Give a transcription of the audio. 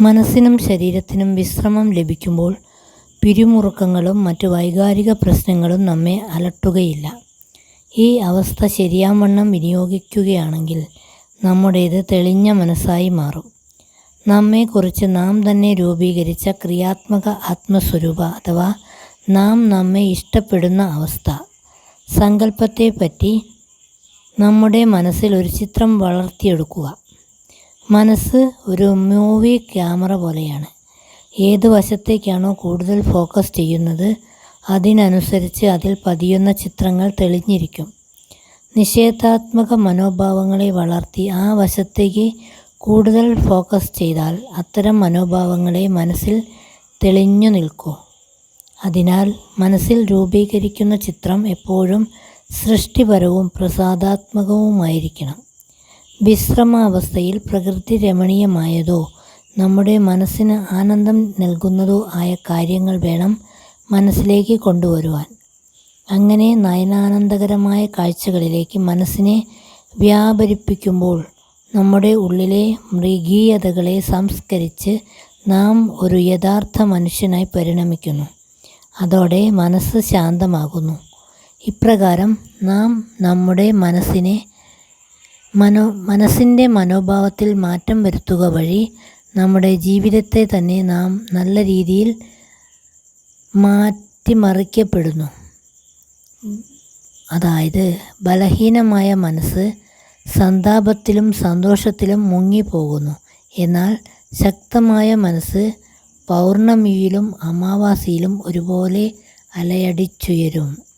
മനസ്സിനും ശരീരത്തിനും വിശ്രമം ലഭിക്കുമ്പോൾ പിരിമുറുക്കങ്ങളും മറ്റു വൈകാരിക പ്രശ്നങ്ങളും നമ്മെ അലട്ടുകയില്ല. ഈ അവസ്ഥ ശരിയാവണ്ണം വിനിയോഗിക്കുകയാണെങ്കിൽ നമ്മുടേത് തെളിഞ്ഞ മനസ്സായി മാറും. നമ്മെക്കുറിച്ച് നാം തന്നെ രൂപീകരിച്ച ക്രിയാത്മക ആത്മസ്വരൂപ അഥവാ നാം നമ്മെ ഇഷ്ടപ്പെടുന്ന അവസ്ഥ, സങ്കല്പത്തെപ്പറ്റി നമ്മുടെ മനസ്സിൽ ഒരു ചിത്രം വളർത്തിയെടുക്കുക. മനസ്സ് ഒരു മൂവി ക്യാമറ പോലെയാണ്. ഏത് വശത്തേക്കാണോ കൂടുതൽ ഫോക്കസ് ചെയ്യുന്നത് അതിനനുസരിച്ച് അതിൽ പതിയുന്ന ചിത്രങ്ങൾ തെളിഞ്ഞിരിക്കും. നിഷേധാത്മക മനോഭാവങ്ങളെ വളർത്തി ആ വശത്തേക്ക് കൂടുതൽ ഫോക്കസ് ചെയ്താൽ അത്തരം മനോഭാവങ്ങളെ മനസ്സിൽ തെളിഞ്ഞു നിൽക്കൂ. അതിനാൽ മനസ്സിൽ രൂപീകരിക്കുന്ന ചിത്രം എപ്പോഴും സൃഷ്ടിപരവും പ്രസാദാത്മകവുമായിരിക്കണം. വിശ്രമാവസ്ഥയിൽ പ്രകൃതി രമണീയമായതോ നമ്മുടെ മനസ്സിന് ആനന്ദം നൽകുന്നതോ ആയ കാര്യങ്ങൾ വേണം മനസ്സിലേക്ക് കൊണ്ടുവരുവാൻ. അങ്ങനെ നയനാനന്ദകരമായ കാഴ്ചകളിലേക്ക് മനസ്സിനെ വ്യാപരിപ്പിക്കുമ്പോൾ നമ്മുടെ ഉള്ളിലെ മൃഗീയതകളെ സംസ്കരിച്ച് നാം ഒരു യഥാർത്ഥ മനുഷ്യനായി പരിണമിക്കുന്നു. അതോടെ മനസ്സ് ശാന്തമാകുന്നു. ഇപ്രകാരം നാം നമ്മുടെ മനസ്സിന്റെ മനോഭാവത്തിൽ മാറ്റം വരുത്തുക വഴി നമ്മുടെ ജീവിതത്തെ തന്നെ നാം നല്ല രീതിയിൽ മാറ്റിമറിക്കപ്പെടുന്നു. അതായത് ബലഹീനമായ മനസ്സ് സന്താപത്തിലും സന്തോഷത്തിലും മുങ്ങിപ്പോകുന്നു. എന്നാൽ ശക്തമായ മനസ്സ് പൗർണമിയിലും അമാവാസിയിലും ഒരുപോലെ അലയടിച്ചുയരും.